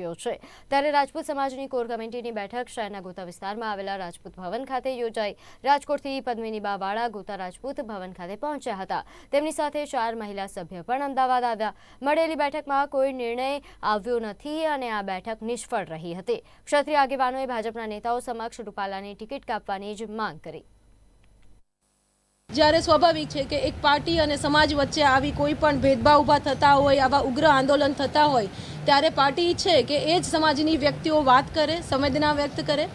ચૂક્યો છે. ત્યારે રાજપૂત સમાજની કોર કમિટીની બેઠક શહેરના ગોતા વિસ્તારમાં આવેલા રાજપૂત ભવન ખાતે યોજાઈ. રાજકોટથી પદ્મિની બાવાળા ગોતા રાજપૂત ભવન ખાતે પહોંચ્યા હતા. તેમની સાથે ચાર મહિલા સભ્ય પણ અમદાવાદ આવ્યા. મળેલી બેઠકમાં કોઈ નિર્ણય આવ્યો નથી અને આ બેઠક નિષ્ફળ રહી હતી. ક્ષત્રિય આગેવાનોએ ભાજપના નેતાઓ સમક્ષ રૂપાલાની ટિકિટ કાપવાની જ માંગ કરી. જ્યારે સ્વાભાવિક છે કે એક પાર્ટી અને સમાજ વચ્ચે આવી કોઈ પણ ભેદભાવ ઊભા થતા હોય, આવા ઉગ્ર આંદોલન થતા હોય ત્યારે પાર્ટી ઈચ્છે કે એ જ સમાજની વ્યક્તિઓ વાત કરે, સંવેદના વ્યક્ત કરે.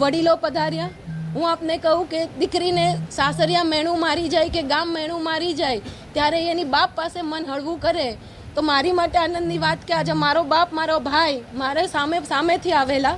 વડીલો પધાર્યા. હું આપને કહું કે દીકરીને સાસરિયા મેણું મારી જાય કે ગામ મેણું મારી જાય, ત્યારે એની બાપ પાસે મન હળવું કરે. તો મારી માટે આનંદની વાત કે આજે મારો બાપ, મારો ભાઈ મારે સામે, સામેથી આવેલા.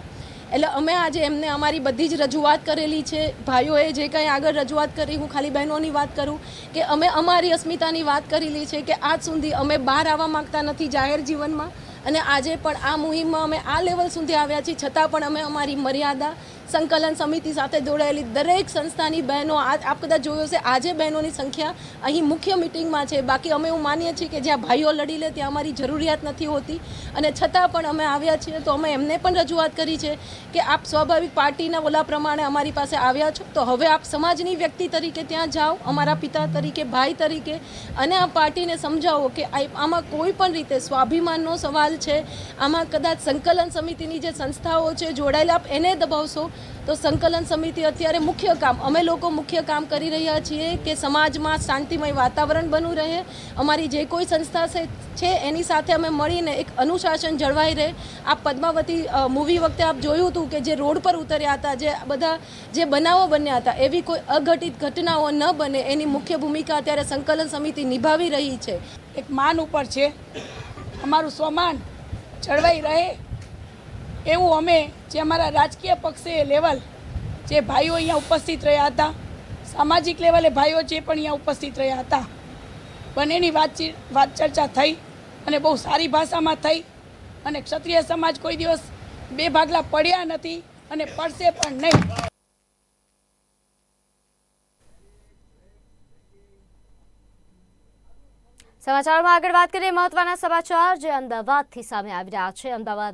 એટલે અમે આજે એમને અમારી બધી જ રજૂઆત કરેલી છે. ભાઈઓએ જે કંઈ આગળ રજૂઆત કરી, હું ખાલી બહેનોની વાત કરું કે અમે અમારી અસ્મિતાની વાત કરેલી છે કે આજ સુધી અમે બહાર આવવા માંગતા નથી જાહેર જીવનમાં. અને આજે પણ આ મુહિમમાં અમે આ લેવલ સુધી આવ્યા છીએ. છતાં પણ અમે અમારી મર્યાદા, સંકલન સમિતિ સાથે જોડાયેલી દરેક સંસ્થાની બહેનો આજ આપ કદાચ જોયો છે આજે બહેનોની સંખ્યા અહીં મુખ્ય મિટિંગમાં છે. બાકી અમે એવું માનીએ છીએ કે જ્યાં ભાઈઓ લડી લે ત્યાં અમારી જરૂરિયાત નથી હોતી. અને છતાં પણ અમે આવ્યા છીએ તો અમે એમને પણ રજૂઆત કરી છે કે આપ સ્વાભાવિક પાર્ટીના ઓલા પ્રમાણે અમારી પાસે આવ્યા છો. તો હવે આપ સમાજની વ્યક્તિ તરીકે ત્યાં જાઓ, અમારા પિતા તરીકે, ભાઈ તરીકે. અને આ પાર્ટીને સમજાવો કે આમાં કોઈ પણ રીતે સ્વાભિમાનનો સવાલ છે. આમાં કદાચ સંકલન સમિતિની જે સંસ્થાઓ છે જોડાયેલા આપ એને દબાવશો તો સંકલન સમિતિ અત્યારે મુખ્ય કામ, અમે લોકો મુખ્ય કામ કરી રહ્યા છીએ કે સમાજમાં શાંતિમય વાતાવરણ બનવું રહે. અમારી જે કોઈ સંસ્થા છે એની સાથે અમે મળીને એક અનુશાસન જળવાઈ રહે. આ પદ્માવતી મૂવી વખતે આપ જોયું હતું કે જે રોડ પર ઉતર્યા હતા, જે બધા, જે બનાવો બન્યા હતા, એવી કોઈ અઘટિત ઘટનાઓ ન બને એની મુખ્ય ભૂમિકા અત્યારે સંકલન સમિતિ નિભાવી રહી છે. એક માન ઉપર છે. અમારું સ્વમાન જળવાઈ રહે એવું અમે જે અમારા રાજકીય પક્ષે લેવલ જે ભાઈઓ અહીંયા ઉપસ્થિત રહ્યા હતા, સામાજિક લેવલે ભાઈઓ જે પણ અહીંયા ઉપસ્થિત રહ્યા હતા, બંનેની વાતચીત, વાત ચર્ચા થઈ અને બહુ સારી ભાષામાં થઈ અને ક્ષત્રિય સમાજ કોઈ દિવસ બે ભાગલા પડ્યા નથી અને પડશે પણ નહીં. સમાચારમાં આગળ વાત કરીએ મહત્વના સમાચાર જે અમદાવાદથી સામે આવી રહ્યા છે. અમદાવાદમાં